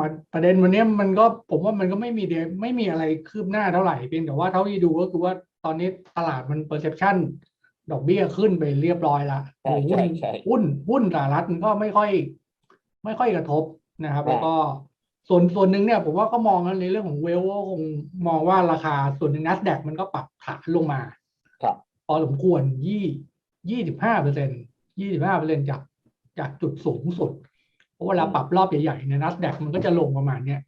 มันประเด็นวันนี้มันก็ผมว่ามันก็ไม่มีเดไม่มีอะไรคืบหน้าเท่าไหร่เพียงแต่ว่าเท่าที่ดูก็คือว่าตอนนี้ตลาดมันเปอร์เซพชันดอกเบี้ยขึ้นไปเรียบร้อยละใช่หุ้นใช่ใช่หุ้นหุ้นสหรัฐมันก็ไม่ค่อย ไม่ค่อยกระทบนะครับใช่แล้วก็ส่วนส่วนหนึ่งเนี่ยผมว่าก็มองในเรื่องของเวลก็คงมองว่าราคาส่วนหนึ่งนัสแดกมันก็ปรับฐานลงมาครับพอสมควรยี่ยี่สิบห้าเปอร์เซ็นยี่สิบห้าเปอร์เซ็นจากจากจุดสูงสุด เพราะเวลาปรับรอบใหญ่ๆในนัสแดกมันก็จะลงประมาณเนี้ย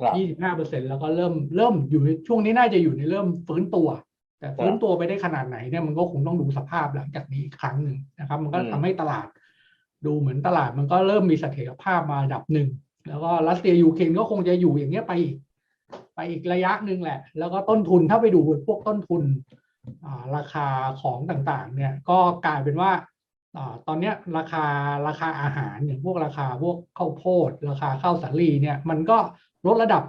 ครับยี่สิบห้าเปอร์เซ็นแล้วก็เริ่มเริ่มอยู่ในช่วงนี้น่าจะอยู่ในเริ่มฟื้นตัว แต่ฟื้นตัวไปได้ขนาดไหนเนี่ยมันก็คงต้องดูสภาพหลังจากนี้อีกครั้งหนึ่งนะครับ มันก็อืมทำให้ตลาด ดูเหมือนตลาดมันก็เริ่มมีเสถียรภาพมาระดับหนึ่งแล้วก็รัสเซียยูเครนก็คงจะอยู่อย่างเงี้ยไปอีกไปอีกระยะหนึ่งแหละ แล้วก็ต้นทุนถ้าไปดูพวกต้นทุนอ่าราคาของต่างๆ เนี่ย ก็กลายเป็นว่าอ่า ตอนนี้ราคาราคาอาหารอย่างพวกราคาพวกข้าวโพด ราคาข้าวสาลีเนี่ยมันก็ลดระดับ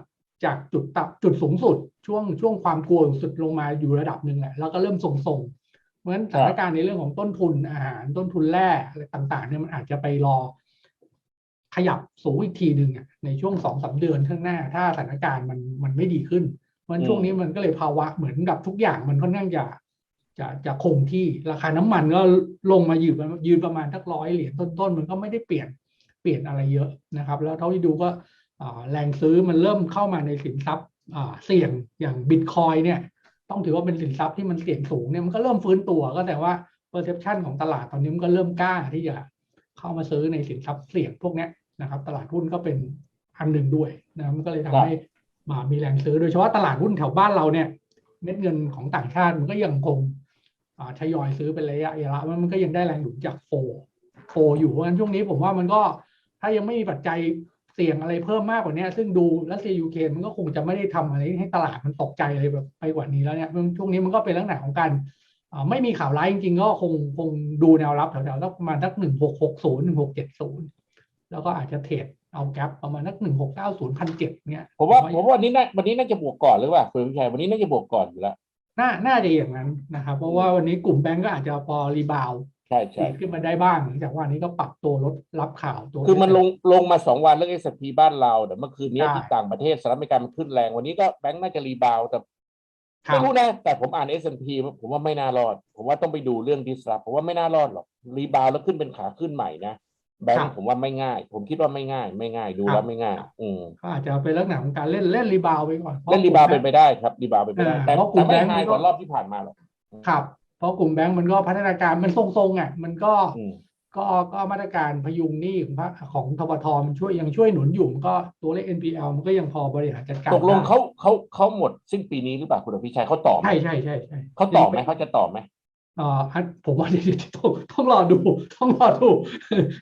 จากจุดต่ำจุดสูงสุด ช่วงช่วงความกลัวสุดลงมาอยู่ระดับหนึ่งแหละแล้วก็เริ่มทรงๆเพราะฉะนั้นสถานการณ์ในเรื่องของต้นทุนอาหารต้นทุนแร่อะไรต่างๆเนี่ยมันอาจจะไปรอ ขยับสูงอีกทีหนึ่งในช่วงสองสาเดือนข้างหน้า ถ้าสถานการณ์มันมันไม่ดีขึ้นเพราะฉะนั้นช่วงนี้มันก็เลยภาวะเหมือนกับทุกอย่างมันค่อนข้างจะ จะจะคงที่ราคาน้ำมันก็ลงมายืนยืนประมาณทักร้อยเหรียญต้นๆมันก็ไม่ได้เปลี่ยนเปลี่ยนอะไรเยอะนะครับ แล้วเท่าที่ดูก็อ่าแรงซื้อมันเริ่มเข้ามาในสินทรัพย์อ่าเสี่ยงอย่างบิตคอยเนี่ย ต้องถือว่าเป็นสินทรัพย์ที่มันเสี่ยงสูงเนี่ยมันก็เริ่มฟื้นตัวก็แต่ว่า perception ของตลาดตอนนี้มันก็เริ่มกล้าที่จะเข้ามาซื้อในสินทรัพย์เสี่ยงพวกเนี้ยนะครับ ตลาดหุ้นก็เป็นอันหนึ่งด้วยนะมันก็เลยทำให้มามีแรงซื้อโดยเฉพาะตลาดหุ้นแถวบ้านเราเนี่ยเม็ดเงินของต่างชาติมันก็ยังคงอ่า ทยอยซื้อเป็นระยะระยะมันก็ยังได้แรงหนุนจากโฟโฟอยู่เพราะฉะนั้นช่วงนี้ผมว่ามันก็ถ้ายังไม่มีปัจจัยเสี่ยงอะไรเพิ่มมากกว่านี้ซึ่งดูรัสเซียยูเครนมันก็คงจะไม่ได้ทำอะไรให้ตลาดมันตกใจอะไรแบบไปกว่านี้แล้วเนี่ยช่วงนี้มันก็เป็นลักษณะของการอ่าไม่มีข่าวร้ายจริงๆ ก็คงคงดูแนวรับแถวๆสักประมาณสักหนึ่งหกหกศูนย์หนึ่งหกเจ็ดศูนย์แล้วก็อาจจะเทรดเอาแกปประมาณสักหนึ่งหกเก้าศูนย์พันเจ็ดเนี่ยผมว่าผมว่าวันนี้น่าวันนี้น่าจะบวกก่อนหรือเปล่าคุณวิชัยวันนี้น่าจะบวกก่อนอยู่แล้ว น่าน่าจะอย่างนั้นนะครับเพราะว่าวันนี้กลุ่มแบงก์ก็อาจจะพอรีบาวด์ใช่ใช่ดีขึ้นมาได้บ้างหลังจากว่านี้ก็ปรับตัวลดรับข่าวตัว คือมันลงลงมาสองวันเรื่อง S&P บ้านเราแต่เมื่อคืนนี้ใช่ที่ต่างประเทศสหรัฐอเมริกามันขึ้นแรง วันนี้ก็แบงก์น่าจะรีบาวด์แต่ครัไม่บรู้นะแต่ผมอ่าน S&P ผมว่าไม่น่ารอด ผมว่าต้องไปดูเรื่อง disrupt ผมว่าไม่น่ารอดหรอกรีบาวด์แล้วขึ้นเป็นขาขึ้นใหม่นะ แบงครัก์บผมว่าไม่ง่าย ผมคิดว่าไม่ง่าย ไม่ง่ายดูครัแล้บวไม่ง่าย อืมก็อาจจะเป็นลักษณะของการเล่นเล่นรีบาวด์ไปก่อนพะเล่นรีบาวด์เป็นไปได้ครับรีบาวด์เป็นไปได้อ่าแต่เพราะกลุ่แต่มไม่แบงก์ไฮมันก็กว่ารอบที่ผ่านมาหรอกครับ เพราะกลุ่มแบงก์มันก็พัฒนาการมันทรงๆอะมันก็อืมก็ก็มาตรการพยุงหนี้ของพระของทบทมันช่วยยังช่วยหนุนอยู่มันก็ตัวเลข NPL มันก็ยังพอบริหารจัดการตกลงได้เขาเขาเขาหมดสิ้นปีนี้หรือเปล่าคุณอภิชัยเขาต่อไหมใช่ใช่ใช่ใช่เขาต่อไหมเขาจะต่อไหมเอ่ออันผมว่าเดี๋ยวต้องต้องรอดูต้องรอดู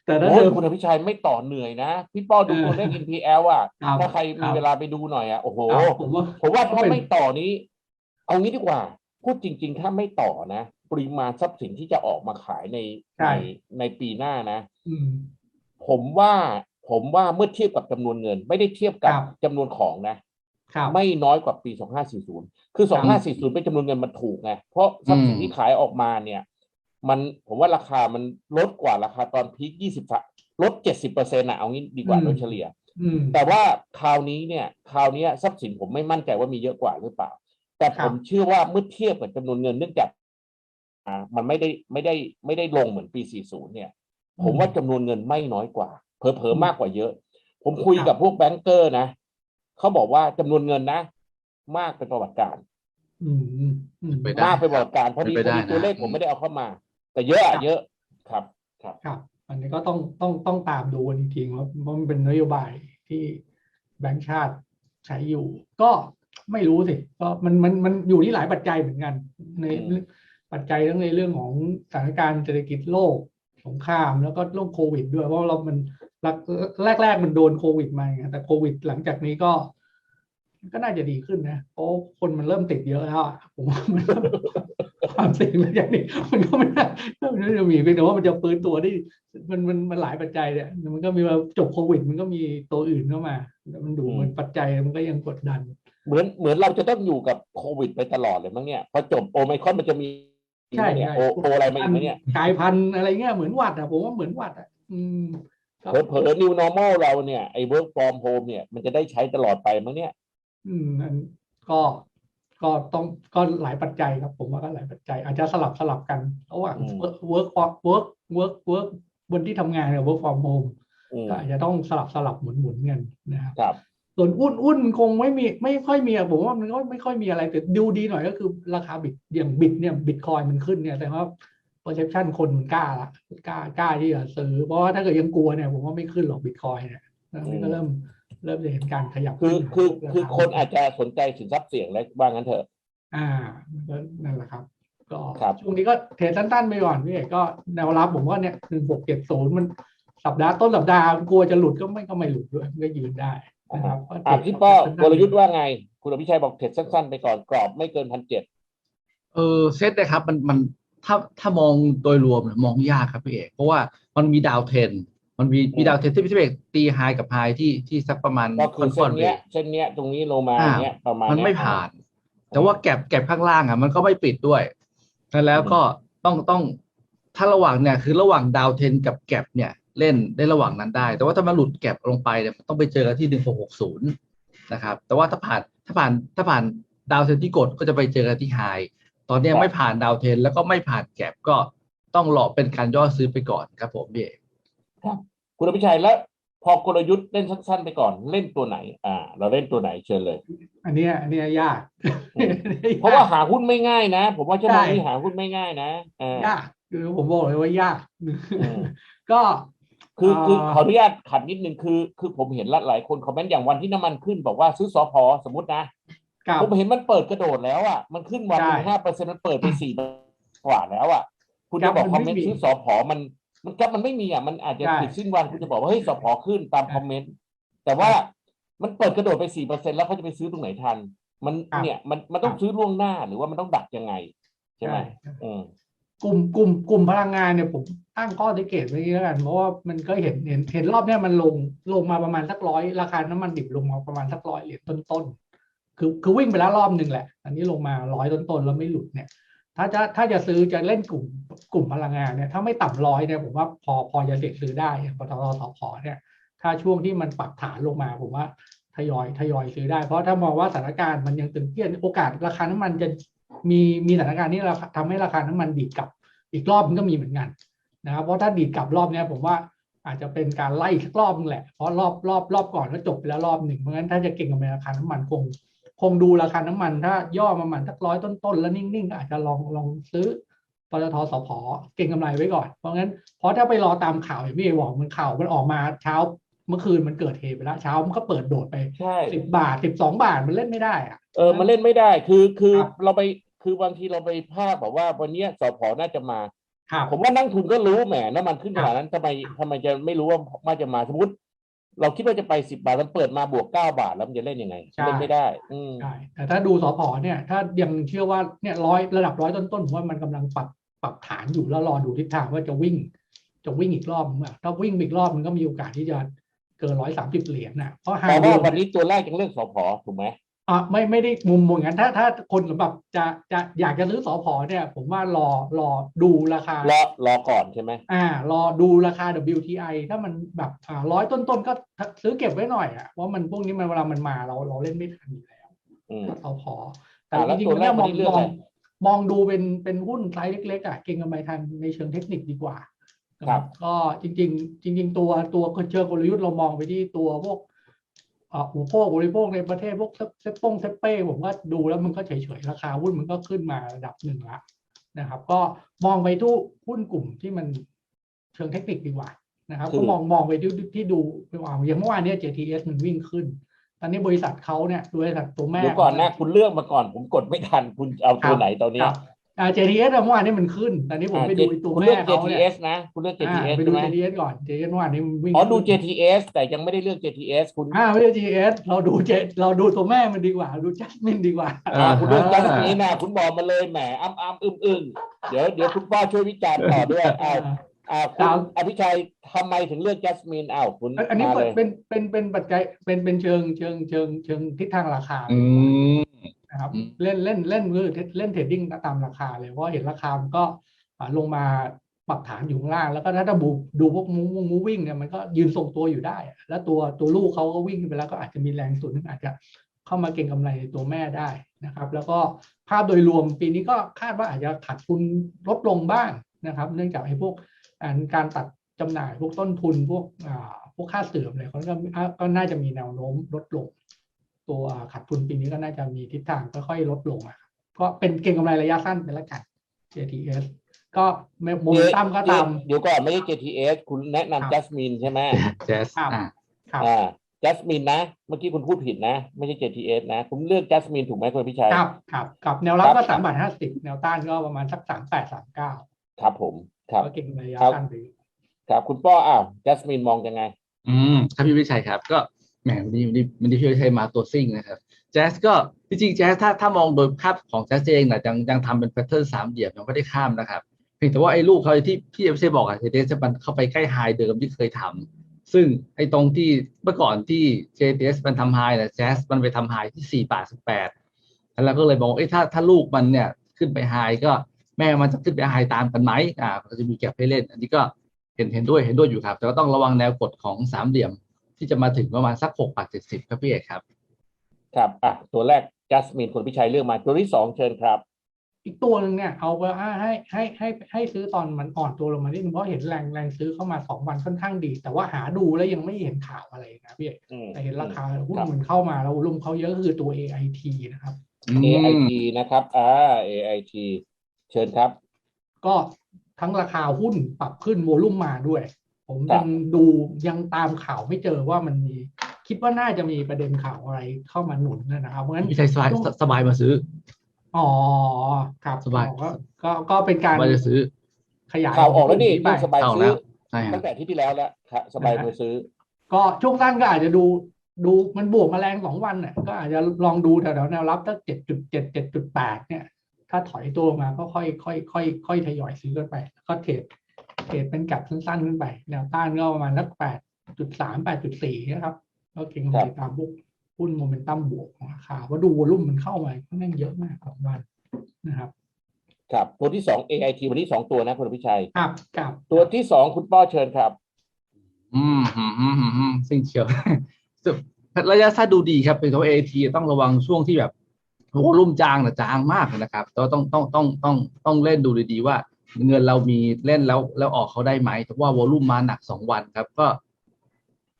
แต่ถ้าโอ้ยเดิมคุณอภิชัยไม่ต่อเหนื่อยนะ พี่ป้อดูเออตัวเลข NPL อะครับถ้าใครครัมีบเวลาไปดูหน่อยอะโอ้โหครับผมว่าผมว่าก็ถ้าเป็นไม่ต่อนี้ เอางี้ดีกว่า พูดจริง ๆ ถ้าไม่ต่อนะ ปริมาณทรัพย์สินที่จะออกมาขายในใช่ในในปีหน้านะอืมผมว่าผมว่าเมื่อเทียบกับจำนวนเงิน ไม่ได้เทียบกับครับจำนวนของนะครับ ไม่น้อยกว่าปี 2540 คือ 2540 เป็นจำนวนเงินมันถูกไง เพราะทรัพย์สินอืมที่ขายออกมาเนี่ย มันผมว่าราคามันลดกว่าราคาตอนพีค20ลด 70%อะเอางี้ดีกว่าอืมโดยเฉลี่ยอืมแต่ว่าคราวนี้เนี่ยคราวนี้ทรัพย์สินผมไม่มั่นใจว่ามีเยอะกว่าหรือเปล่า แต่ครัผบมเชื่อว่าเมื่อเทียบกับจำนวนเงินเนื่องจากอ่ามันไม่ได้ไม่ได้ไม่ได้ลงเหมือนปี 40 เนี่ย ผมว่าจำนวนเงินไม่น้อยกว่า เผลอๆมากกว่าเยอะ ผมคุยกับพวกแบงก์เกอร์นะ เขาบอกว่าจำนวนเงินนะ มากเป็นประวัติการอืมอืมอืมไปได้มากเป็นประวัติการพอดีเป็นพไปอได้ดีตัวเลขนะผมไม่ได้เอาเข้ามา แต่เยอะครัอะบเยอะครับ ครับครับ อันนี้ก็ต้องต้องต้องตามดูกันจริงๆว่าว่ามันเป็นนโยบายที่แบงก์ชาติใช้อยู่ ก็ไม่รู้สิก็มันมันมันอยู่ที่หลายปัจจัยเหมือนกัน ในอืมปัจจัยทั้งในเรื่องของสถานการณ์เศรษฐกิจโลกสงครามแล้วก็โรคโควิดด้วยเพราะเรามัน แรกแรกๆมันโดนโควิดมาไงแต่โควิด หลังจากนี้ก็ ก็น่าจะดีขึ้นนะเพราะคนมันเริ่มติดเยอะแล้วอะผมว่ามันความเสี่ยงหลังจากนี้ มันก็ไม่น่าไม่น่าจะมีเพียงแต่ว่ามันจะฟื้นตัวได้มันมันมันหลายปัจจัยเนี่ยมันก็มีว่าจบโควิด มันก็มีตัวอื่นเข้ามาแล้วมันดูอืมเหมือนปัจจัยมันก็ยังกดดัน เหมือนเหมือนเราจะต้องอยู่กับโควิด ไปตลอดเลยมั้งเนี่ยพอจบโอไมครอนมันจะมีใช่เนี่ยใช่โอโออะไรมาอีกไหมเนี่ยกลายพันธุ์อะไรเงี้ยเหมือนหวัดอะผมว่าเหมือนหวัดอะ อืมก็ เผลอๆ new normal เราเนี่ยไอ้ work from home เนี่ยมันจะได้ใช้ตลอดไปมั้งเนี่ย อืมอันก็ก็ต้องก็หลายปัจจัยครับ ผมว่าก็หลายปัจจัย อาจจะสลับสลับกันระหว่าง อืม work work work work work บนที่ทำงานกับ work from home อืมก็อาจจะต้องสลับสลับหมุนหมุนกันนะครับ ครับส่วนหุ้นหุ้นคงไม่มีไม่ค่อยมีอะผมว่ามันก็ไม่ค่อยมีอะไรแต่ดูดีหน่อยก็คือราคาบิตอย่างบิตเนี่ยบิตคอยมันขึ้นเนี่ยแต่ว่า perception คนมันกล้าละกล้ากล้าที่จะซื้อ เพราะว่าถ้าเกิดยังกลัวเนี่ยผมว่าไม่ขึ้นหรอกบิตคอยเนี่ยแล้วนี่ก็เริ่มเริ่มจะเห็นการขยับคือขึ้นคือราคือคาคนอาจจะสนใจสินทรัพย์เสี่ยงและว่างั้นเถอะ อ่าก็นั่นแหละครับก็ครับช่วงนี้ก็เทรดสั้นๆไปก่อนพี่เอกก็แนวรับผมว่าเนี่ยหนึ่งหกเจ็ดศูนย์มันสัปดาห์ต้นสัปดาห์กลัวจะหลุดก็ไม่ก็ไม่หลุดด้วยมันก็ยืนได้นะครับก็เทรอ่าดพี่ป้อสั้นๆกลยุทธ์ว่าไง คุณอภิชัยบอกเทรดสั้นๆไปก่อนกรอบไม่เกินพันเจ็ดเออเซตนะครับมันมัน ถ้าถ้ามองโดยรวมเนี่ยมองยากครับพี่เอกเพราะว่ามันมีดาวเทรนมันมีมีดาวเทรนที่พี่เอกตีไฮกับไฮที่ที่สักประมาณก็คือเส้ค่อนนๆเนี้ยเรทเส้นเนี้ยตรงนี้ลงมาอ่าเนี้ยประมาณมันเยไม่ผ่าน แต่ว่าแก็บแก็บข้างล่างอะ มันก็ไม่ปิดด้วยแล้วก็ต้องต้องถ้าระหว่างเนี่ยคือระหว่างดาวเทนกับแก็บเนี่ยเล่นได้ระหว่างนั้นได้ แต่ว่าถ้ามันหลุดแก็บลงไปเนี่ยต้องไปเจอกันที่หนึ่งหกหกศูนย์นะครับ แต่ว่าถ้าผ่านถ้าผ่านถ้าผ่านดาวเทนที่กดก็จะไปเจอกันที่ไฮ ตอนเนี้ยไม่ผ่านดาวเทน แล้วก็ไม่ผ่านแก็บก็ต้องรอเป็นการย่อซื้อไปก่อนครับผมพี่เอกคุณอภิชัยแล้วพอกลยุทธ์เล่นสั้นๆไปก่อนเล่นตัวไหน อ่า เราเล่นตัวไหนเชิญเลย อันเนี้ยอันเนี้ยยากอืมเพราะว่าหาหุ้นไม่ง่ายนะ ผมว่าชั่วโมงนี้หาหุ้นไม่ง่ายนะอ่ายากคือผมบอกเลยว่ายากอืมก็คือคืออ่าขออนุญาตขัดนิดนึงคือ คือผมเห็นหลายคนคอมเมนต์อย่างวันที่น้ำมันขึ้นบอกว่าซื้อสอพอสมมตินะ กับ ผมเห็นมันเปิดกระโดดแล้วอะมันขึ้นวันหนึ่งใช่ห้าเปอร์เซ็นต์มันเปิดไปสี่กว่าแล้วอะคุณครัจะบบอกมันคอมไม่เมนต์มีซื้อสอพอมัน มันก็มันไม่มีอะมันอาจจะใช่ปิดสิ้นวันคุณจะบอกว่าเฮ้ยสอพอขึ้นตามใช่คอมเมนต์แต่ว่ามันเปิดกระโดดไปสี่เปอร์เซ็นแล้วเขาจะไปซื้อตรงไหนทัน มันครับเนี่ยมันมันต้องครับ ซื้อล่วงหน้าหรือว่ามันต้องดักยังไง ใช่ไหมอืม กลุ่มกลุ่มกลุ่มพลังงานเนี่ยผมตั้งข้อสังเกตไว้อย่างนี้แล้วกันเพราะว่ามันก็เห็นเห็นเห็นรอบเนี้ยมันลงลงมาประมาณสักร้อยราคาน้ำมันดิบลงมาประมาณสักร้อยเหรียญต้นๆ คือคือวิ่งไปแล้วรอบหนึ่งแหละ อันนี้ลงมาร้อยต้นๆแล้วไม่หลุดเนี่ย ถ้าจะถ้าจะซื้อจะเล่นกลุ่มกลุ่มพลังงานเนี่ยถ้าไม่ต่ำร้อยเนี่ยผมว่าพอพอจะเสียซื้อได้อย่างปตทสพเนี่ย ถ้าช่วงที่มันปรับฐานลงมาผมว่าทยอยทยอยซื้อได้ เพราะถ้ามองว่าสถานการณ์มันยังตึงเครียดโอกาสราคาน้ำมันจะมีมีสถานการณ์ที่เราทำให้ราคาน้ำมันดีดกลับอีกรอบมันก็มีเหมือนกันนะครับเพราะถ้าดีดกลับรอบเนี้ยผมว่าอาจจะเป็นการไล่สักรอบนึงแหละเพราะรอบรอบรอบก่อนก็จบไปแล้วรอบหนึ่งเพราะงั้นถ้าจะเก่งกับราคาน้ำมันคง คงดูราคาน้ำมัน ถ้าย่อประมาณสักร้อยต้นๆแล้วนิ่งๆก็อาจจะลองลองซื้อปตทสพเก่งกำไรไว้ก่อน เพราะงั้นเพราะถ้าไปรอตามข่าวอย่างที่เอบอกมันข่าวมันออกมาเช้าเมื่อคืนมันเกิดเหตุไปแล้วเช้ามันก็เปิดโดดไปใช่สิบบาทสิบสองบาทมันเล่นไม่ได้อะเออมันเล่นไม่ได้คือคือครับเราไปคือบางทีเราไปภาพแบบว่าวันเนี้ยสพน่าจะมาครับผมว่านักทุนก็รู้แหมน้ำมันขึ้นครัขบนาดนั้นทำไมทำไมจะไม่รู้ว่ามันจะมาสมมติ เราคิดว่าจะไปสิบบาทแล้วเปิดมาบวกเก้าบาทแล้วมันจะเล่นยังไงใช่เล่นไม่ได้ อืมใช่แต่ถ้าดูสพเนี่ย ถ้ายังเชื่อว่าเนี่ยร้อยระดับร้อยต้นๆผมว่ามันกำลังปรับปรับฐานอยู่แล้วรอดูทิศทางว่าจะวิ่ง จะวิ่งอีกรอบมั้งถ้าวิ่งอีกรอบมันก็มีโอกาสที่จะเกินร้อยสามสิบเหรียญน่ะเพราะหาแต่เดีว่ายววันนี้ตัวแรกยังเลือกสพถูกไหม อะไม่ไม่ได้มุมมองอย่างนั้นถ้าถ้าคนแบบจะจะอยากจะซื้อสพเนี่ย ผมว่ารอรอดูราคารอรอก่อนใช่ไหมอ่า รอดูราคา WTI ถ้ามันแบบอ่าร้อยต้นๆ ก็ซื้อเก็บไว้หน่อยอะเพราะมันพวกนี้มันเวลามันมาเราเราเล่นไม่ทันอยู่แล้วอืมเอาพอแต่อ่าจแล้วริงตัวๆแรเนี่กยมวัอนงนี้เลือกมอะองไรมองดูเป็นเป็นหุ้นไซส์เล็กๆอะเก่งกำไรทันในเชิงเทคนิคดีกว่าครับก็จริง ๆ จริง ๆ ตัวตัวเชิงกลยุทธ์เรามองไปที่ตัวพวก อ่าอุปโภคบริโภคในประเทศพวกเซปปงเซปเป้ผมก็ดูแล้วมันก็เฉยๆ ราคาหุ้นมันก็ขึ้นมาระดับหนึ่งละนะครับ ก็มองไปทุกหุ้นกลุ่มที่มันเชิงเทคนิคดีกว่านะครับคือก็มองมองไปที่ที่ดูไปว่าอย่างเมื่อวานเนี้ย JTS มันวิ่งขึ้น ตอนนี้บริษัทเขาเนี่ยบริษัทตัวแม่เดี๋ยวก่อนนะคุณเลือกมาก่อนผมกดไม่ทันคุณเอาตัวไหนตอนเนี้คยรับ อ่า JTS อะเมื่อวานนี้มันขึ้นตอนนี้ผมอ่าไปดูไอ้ตัวคุณแม่เลือกเขาเนี่ย JTS นะ คุณเลือกอ่า JTS ไปใช่ดูไหม JTS ก่อน JTS เมื่อวานนี้มันวิ่งอ๋อดูขึ้น JTS แต่ยังไม่ได้เลือก JTS คุณอ่าไม่ใช่ JTS เราดูเจเราดูตัวแม่มันดีกว่า ดูจัสมินดีกว่าอ่าคุณเลือกจัสมินนะคุณบอกมาเลยแหมอ้ำอ้ำอึ้มอึ้งเดี๋ยวเดี๋ยวคุณพ่อช่วยวิจารณ์ต่อด้วยอ้าวอ้าวคุณอภิชัยทำไมถึงเลือกจัสมินอ้าวคุณอันนี้มาเลยเป็นเป็นเป็นปัจจัยเป็นเป็นเชิงเชิงเชิงเชิงทิศทางราคาอืมนะครับอืม เล่นเล่นเล่นคือเล่นเทรดดิ้งตามราคาเลยเพราะเห็นราคามันก็ลงมาปรับฐานอยู่ข้างล่าง แล้วก็ถ้าดูดูพวกมูมูวิ่งเนี่ยมันก็ยืนทรงตัวอยู่ได้ แล้วตัวตัวลูกเขาก็วิ่งไปแล้วก็อาจจะมีแรงส่วนนึงอาจจะเข้ามาเก็งกำไรในตัวแม่ได้นะครับ แล้วก็ภาพโดยรวมปีนี้ก็คาดว่าอาจจะขาดทุนลดลงบ้างนะครับ เนื่องจากไอ้พวกการตัดจำหน่ายพวกต้นทุนพวกพวกค่าเสื่อมอะไรเขาก็น่าจะมีแนวโน้มลดลง ตัวขาดทุนปีนี้ก็น่าจะมีทิศทางค่อยๆลดลงอะครับก็เป็นเก็งกำไรระยะสั้นเป็นละกัน JTS ก็โมเมนตัมก็ตามเดี๋ยวก่อนไม่ใช่ JTS คุณแนะครับนำ Jasmine ใช่ไหมแจ๊สครับอ่าครับอ่า Jasmine นะ เมื่อกี้คุณพูดผิดนะ ไม่ใช่ JTS นะคุณเลือก Jasmine ถูกไหมคุณพิชัย ครับครับกับแนวรับครัก็บสามบาทห้าสิบแนวต้านก็ประมาณสักสามแปดสามเก้าครับผม ครับก็เก่งระยะครับสั้นไปครับคุณป้ออ้าว Jasmine มองยังไง อืมครับพี่วิชัยครับก็ แหมวันนี้วันนี้วันนี้พี่วิชัยมาตัวซิ่งนะครับแจ๊สก็จริงๆแจ๊สถ้าถ้ามองโดยภาพของแจ๊สเองนะยังยังทำเป็นแพทเทิร์นสามเหลี่ยมยังไม่ได้ข้ามนะครับเพียงแต่ว่าไอ้ลูกเขาที่พี่วิชัยบอกอะเจเจะมันเข้าไปใกล้ไฮเดิมที่เคยทำซึ่งไอ้ตรงที่เมื่อก่อนที่ JTS มันทำไฮนะแจ๊สมันไปทำไฮที่สี่บาทสิบแปดแล้วก็เลยบอกเอ้ถ้าถ้าลูกมันเนี่ยขึ้นไปไฮก็แม่มันจะขึ้นไปไฮตามกันไหมอ่าก็จะมีแก็บให้เล่น อันนี้ก็เห็นเห็นด้วยเห็นด้วยอยู่ครับ แต่ก็ต้องระวังแนวกดของสามเหลี่ยม ที่จะมาถึงประมาณสักหกบาทเจ็ดสิบครับพี่เอกครับ ครับอะตัวแรก Jasmine คุณพิชัยเลือกมาตัวที่สองเชิญครับ อีกตัวหนึ่งเนี่ยเอาไปให้ให้ให้ให้ซื้อตอนมันอ่อนตัวลงมานิดนึงเพราะเห็นแรงแรงซื้อเข้ามาสองวันค่อนข้างดี แต่ว่าหาดูแล้วยังไม่เห็นข่าวอะไรนะพี่เอกอืมแต่เห็นราคาหุ้นครับมันเข้ามาแล้วลุ่มเขาเยอะคือตัว AIT นะครับ AIT นะครับอ่า AIT เชิญครับ ก็ทั้งราคาหุ้นปรับขึ้นโวลุ่มมาด้วย ผมครัยับงดูยังตามข่าวไม่เจอว่ามันมี คิดว่าน่าจะมีประเด็นข่าวอะไรเข้ามาหนุนนะครับเพราะงั้นพี่ชัยสบายสบายมาซื้อ อ๋อครับสบายอ๋อก็ก็ก็เป็นการสบายจะซื้อ ขยายข่าวออกแล้วนี่ไปเรื่องสบายเข้าซื้แล้อวใช่ครัตั้บงแต่ที่ที่แล้วแล้วครับสบายนะฮะมือซื้อ ก็ช่วงสั้นก็อาจจะดูดูมันบวกมาแรงสองวันเนี่ยก็อาจจะลองดูแถวๆแนวรับตั้งเจ็ดจุดเจ็ดเจ็ดจุดแปดเนี่ย ถ้าถอยตัวมาก็ค่อยค่อยค่อยค่อยทยอยซื้อกันไปแล้วก็เทรด เทรดเป็นกลับสั้นๆขึ้นไป แนวต้านก็ประมาณสักแปดจุดสามแปดจุดสี่นะครับก็เก่งกำครัไรบตามพวกหุ้นโมเมนตัมบวกของราคาว่าะดูวอลุ่มมันเข้ามาค่อนข้างเยอะมากสองวันนะครับครับตัวที่สอง AIT วันนี้สองตัวนะคุณพิชัยครับครับตัวที่สองคุณป้อเชิญครับ อืมอืมอืมอืมอืมสิ่งเชียวซึ่งระยะสั้นดูดีครับ เป็นตัวเอทีต้องระวังช่วงที่แบบโอ้โหลุ่มจางนะจางมากนะครับต้องต้องต้องต้องต้องต้องเล่นดูดีๆว่า เงินเรามีเล่นแล้วแล้วออกเขาได้ไหมเพราะว่าวอลุ่มมาหนักสองวันครับ ก็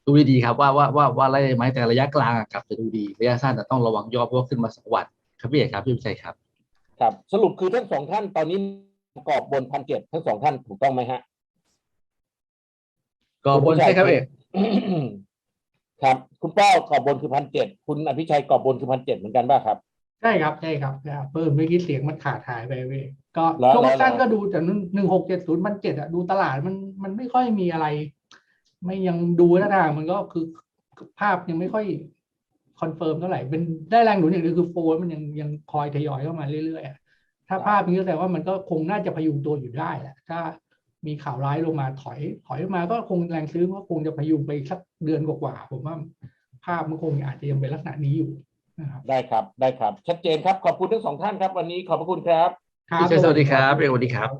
ดูดีๆครับว่าว่าว่าว่าอะไรได้ไหมแต่ระยะกลางอะกลับจะดูดีระยะสั้นจะต้องระวังย่อเพราะว่าขึ้นมาสองวันครับพี่เอกครับพี่วิชัยครับครับ สรุปคือทั้งสองท่านตอนนี้กรอบบนพันเจ็ดทั้งสองท่านถูกต้องไหมฮะก็บนใช่ครับเอกครับ คุณป้อกรอบบนคือพันเจ็ดคุณอภิชัยกรอบบนคือพันเจ็ดเหมือนกันป่ะครับ ใช่ครับใช่ครับนะครับเพิ่มเมื่อกี้เสียงมันขาดหายไปเว้ย ก็แล้วช่วงแล้วสั้นแล้วก็ดูแต่หนึ่งหกเจ็ดศูนย์มันเจ็ดอะดูตลาดมันมันไม่ค่อยมีอะไร ไม่ยังดูท่าทางมันก็คือภาพยังไม่ค่อยคอนเฟิร์มเท่าไหร่เป็นได้แรงหนุนอย่างเดียวคือโฟนมันยังยังคอยทยอยเข้ามาเรื่อยๆอะถ้าภาพนี้ก็แสดงว่ามันก็คงน่าจะพยุงตัวอยู่ได้แหละถ้ามีข่าวร้ายลงมาถอย ถอยมาก็คงแรงซื้อมันก็คงจะพยุงไปอีกสักเดือนกว่าๆผมว่าภาพมันคงอาจจะยังเป็นลักษณะนี้อยู่นะครับได้ครับได้ครับ ชัดเจนครับขอบคุณทั้งสองท่านครับ วันนี้ขอบพระคุณครับ ครับพี่ชัยสวัสดีครับเอกสวัสดีครับ